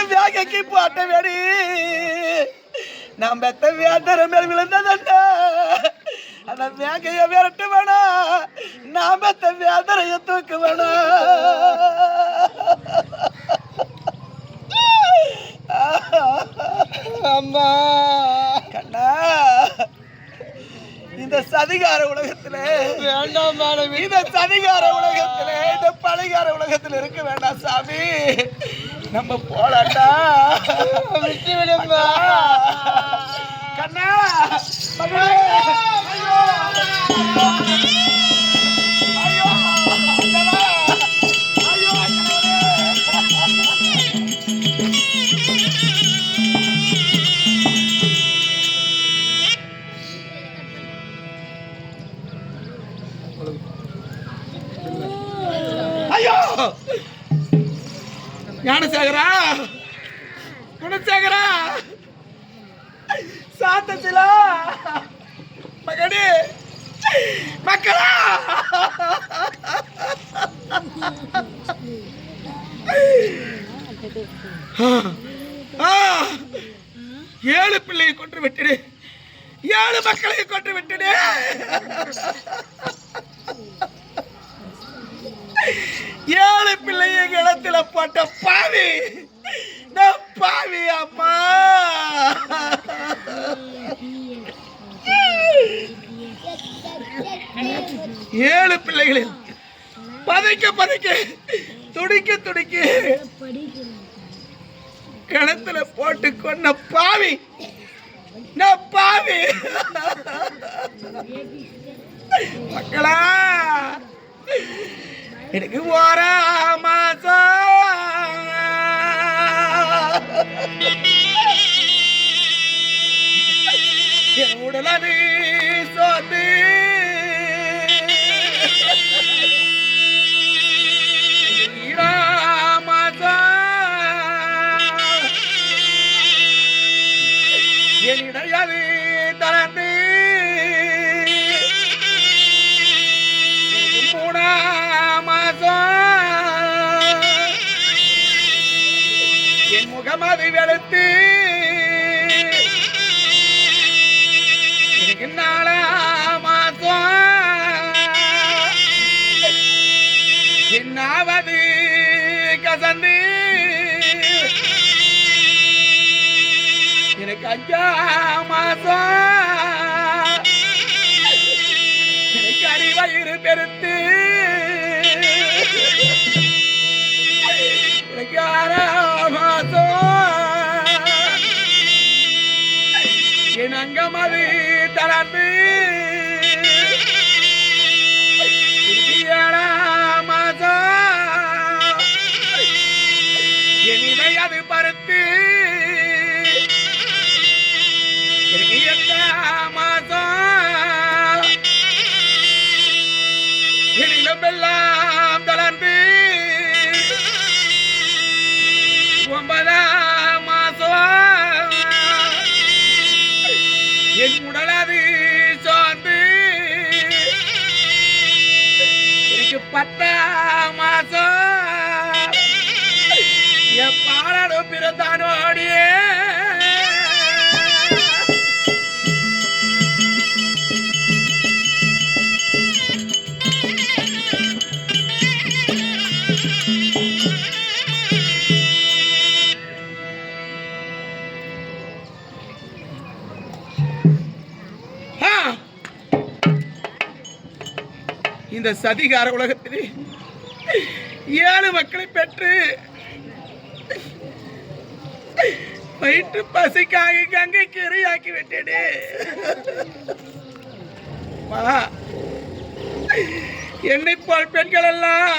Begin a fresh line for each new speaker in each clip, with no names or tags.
அந்த வேகைக்கு போட்ட வேடி. நான் பெத்த வேந்தர மேல் விழுந்ததல்ல அந்த வேகைய விரட்டு வேணா. நான் பெத்த வேந்தரைய தூக்கு வேணாம்
அம்மா.
கண்ணா இந்த சதிகார உலகத்துல
வேண்டாம் மேடம்
இந்த சதிகார உலகத்துல இந்த பழிகார உலகத்துல இருக்க வேண்டாம் சாமி. நம்ம போலாண்டா
விட்டு விடும்மா
கண்ணா ஞானசேகரா? குணசேகரா? சாத்தசிலா? மகனே மக்களா? ஆ, ஏழு பிள்ளையை கொன்று விட்டுடு. ஏழு மக்களை கொன்று விட்டுடு. ஏழு பிள்ளைய கிணத்துல போட்ட பாவி. நான் பாவி அம்மா. ஏழு பிள்ளைகளில் பதைக்க பதைக்க துடிக்க துடிக்க கிணத்துல போட்டு கொன்ன பாவி. நான் பாவி. மக்களா எனக்கு வர மாசம் என் உடலது சோந்து தளர்ந்து. என் முகம் வெளுத்து நாள நாலா மாசம். என்னாவது கசந்து. எனக்கு அஞ்சா மாசம். எனக்கு அறிவயிறு பெருத்து. என் அங்கம் தானோடியே இந்த சதிகார உலகத்திலே ஏழு மக்களை பெற்று வயிற்று பசிக்காக கங்கைக்கு இரையாக்கி விட்டேனே என்னை போல் பெண்கள் எல்லாம்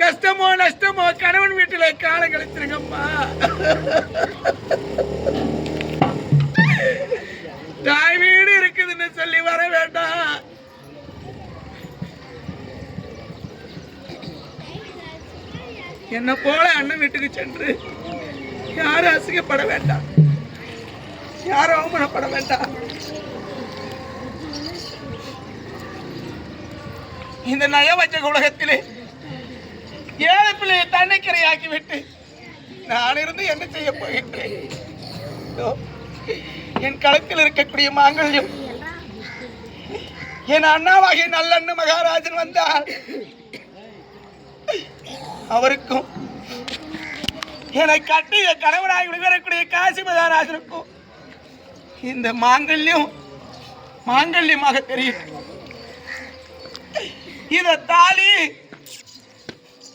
கஷ்டமோ நஷ்டமோ கணவன் வீட்டில் காலம் கழிச்சிருங்கம்மா தாய் வீடு இருக்குதுன்னு சொல்லி வர வேண்டாம். என்ன போல அண்ணன் வீட்டுக்கு சென்று. யாரும் அசிங்கப்பட வேண்டாம். யாரும் அவமானப்பட வேண்டாம். இந்த நயவச்ச உலகத்திலே ஏழை பிள்ளையை தன்னைக்கரையாக்கி நான் இருந்து என்ன செய்ய போகின்றேன்? என் களத்தில் இருக்கக்கூடிய மாங்கல்யம். என் அண்ணாவாகிய நல்லண்ணு மகாராஜன் வந்தால் அவருக்கும் என்னை கட்டிய கணவனாய் விடுவரக்கூடிய காசி இருக்கும் இந்த மாங்கல்யம் மாங்கல்யமாக தெரியும். இந்த தாலி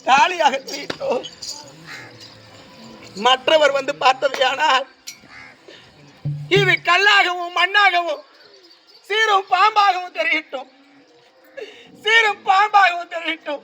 தாலியாக தெரியட்டும் மற்றவர் வந்து பார்த்ததையானால் இது கல்லாகவும் மண்ணாகவும் சீரும் பாம்பாகவும் தெரியட்டும் சீரும் பாம்பாகவும் தெரியட்டும்